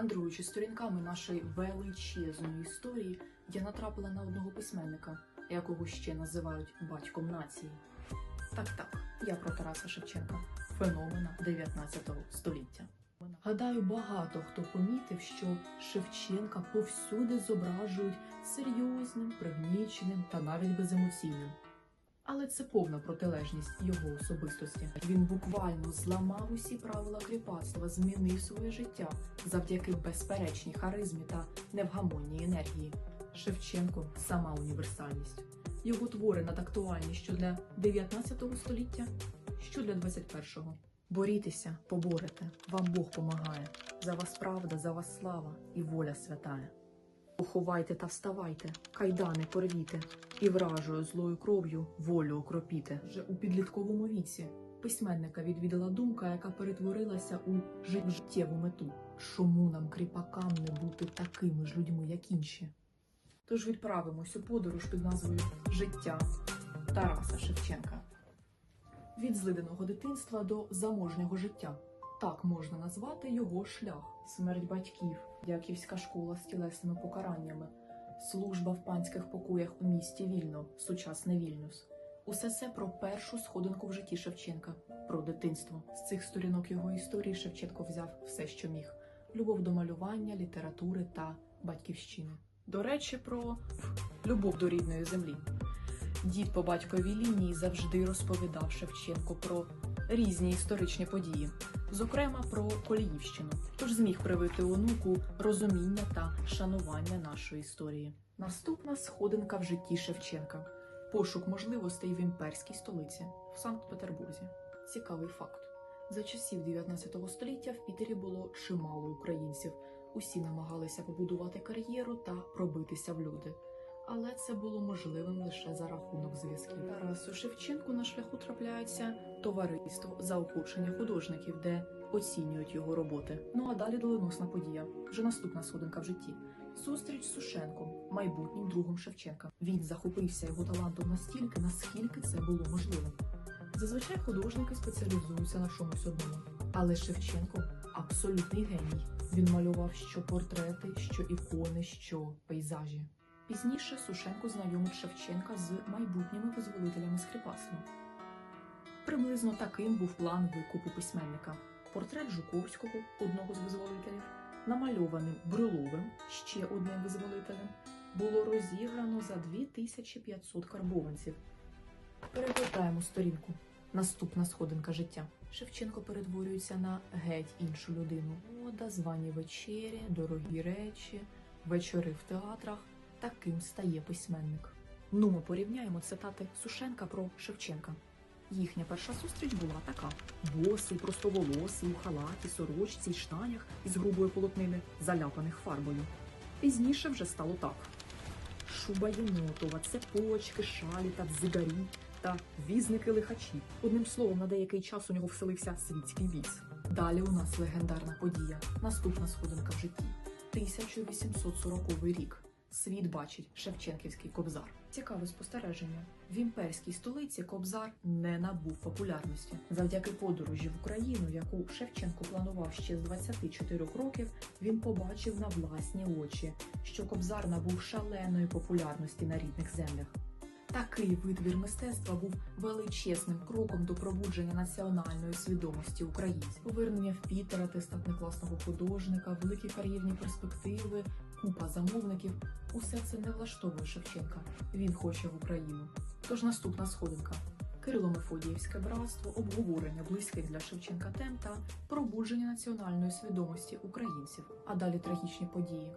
Мандруючи сторінками нашої величезної історії, я натрапила на одного письменника, якого ще називають батьком нації. Так, так, я про Тараса Шевченка, феномена 19 століття. Гадаю, багато хто помітив, що Шевченка повсюди зображують серйозним, пригніченим та навіть беземоційним. Але це повна протилежність його особистості. Він буквально зламав усі правила кріпацтва, змінив своє життя завдяки безперечній харизмі та невгамонній енергії. Шевченко сама універсальність. Його твори надактуальні що для 19 століття, що для 21-го. Борітеся, поборете, вам Бог помагає. За вас правда, за вас слава і воля святая. Поховайте та вставайте, кайдани порвіте, і вражою злою кров'ю волю окропіте. Вже у підлітковому віці письменника відвідала думка, яка перетворилася у життєву мету. Чому нам, кріпакам, не бути такими ж людьми, як інші? Тож відправимось у подорож під назвою Життя Тараса Шевченка. Від злиденого дитинства до заможнього життя. Так можна назвати його шлях: смерть батьків, дяківська школа з тілесними покараннями, служба в панських покоях у місті Вільно, сучасне Вільнюс. Усе це про першу сходинку в житті Шевченка, про дитинство. З цих сторінок його історії Шевченко взяв все, що міг: любов до малювання, літератури та батьківщини. До речі, про любов до рідної землі. Дід по батьковій лінії завжди розповідав Шевченко про різні історичні події, зокрема про Коліївщину, тож зміг привити онуку розуміння та шанування нашої історії. Наступна сходинка в житті Шевченка пошук можливостей в імперській столиці в Санкт-Петербурзі. Цікавий факт: за часів 19 століття в Пітері було чимало українців. Усі намагалися побудувати кар'єру та пробитися в люди але це було можливим лише за рахунок зв'язків. Тарасу Шевченку на шляху трапляється товариство заохочення художників, де оцінюють його роботи. Ну а далі доленосна подія. Вже наступна сходинка в житті. Зустріч з Сушенком, майбутнім другом Шевченка. Він захопився його талантом настільки, наскільки це було можливим. Зазвичай художники спеціалізуються на чомусь одному. Але Шевченко абсолютний геній. Він малював що портрети, що ікони, що пейзажі. Пізніше Сушенко знайомить Шевченка з майбутніми визволителями скріпацтва. Приблизно таким був план викупу письменника: портрет Жуковського, одного з визволителів, намальованим Бриловим, ще одним визволителем, було розіграно за 2500 карбованців. Перегортаємо сторінку. Наступна сходинка життя. Шевченко перетворюється на геть іншу людину. Мода, звані вечері, дорогі речі, вечори в театрах. Таким стає письменник. Ну, ми порівняємо цитати Сушенка про Шевченка. Їхня перша зустріч була така: босий, простоволосий, у халаті, сорочці й штанях із грубої полотнини, заляпаних фарбою. Пізніше вже стало так: шуба єнотова, цепочки, шалі та дзигарі та візники лихачі. Одним словом, на деякий час у нього вселився світський віз. Далі у нас легендарна подія. Наступна сходинка в житті. 1840 рік. Світ бачить Шевченківський кобзар. Цікаве спостереження. В імперській столиці кобзар не набув популярності. Завдяки подорожі в Україну, яку Шевченко планував ще з 24 років, він побачив на власні очі, що кобзар набув шаленої популярності на рідних землях. Такий витвір мистецтва був величезним кроком до пробудження національної свідомості українців. Повернення в Пітер, атестат некласного художника, великі кар'єрні перспективи, купа замовників усе це не влаштовує Шевченка. Він хоче в Україну. Тож наступна сходинка. Кирило-Мефодіївське братство, обговорення близьких для Шевченка тем та пробудження національної свідомості українців. А далі трагічні події,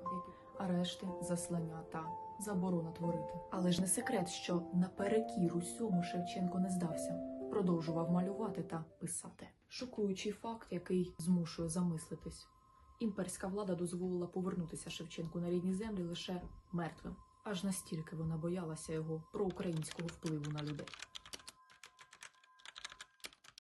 арешти, заслання та заборона творити. Але ж не секрет, що наперекір усьому Шевченко не здався, продовжував малювати та писати. Шокуючий факт, який змушує замислитись. Імперська влада дозволила повернутися Шевченку на рідні землі лише мертвим. Аж настільки вона боялася його проукраїнського впливу на людей.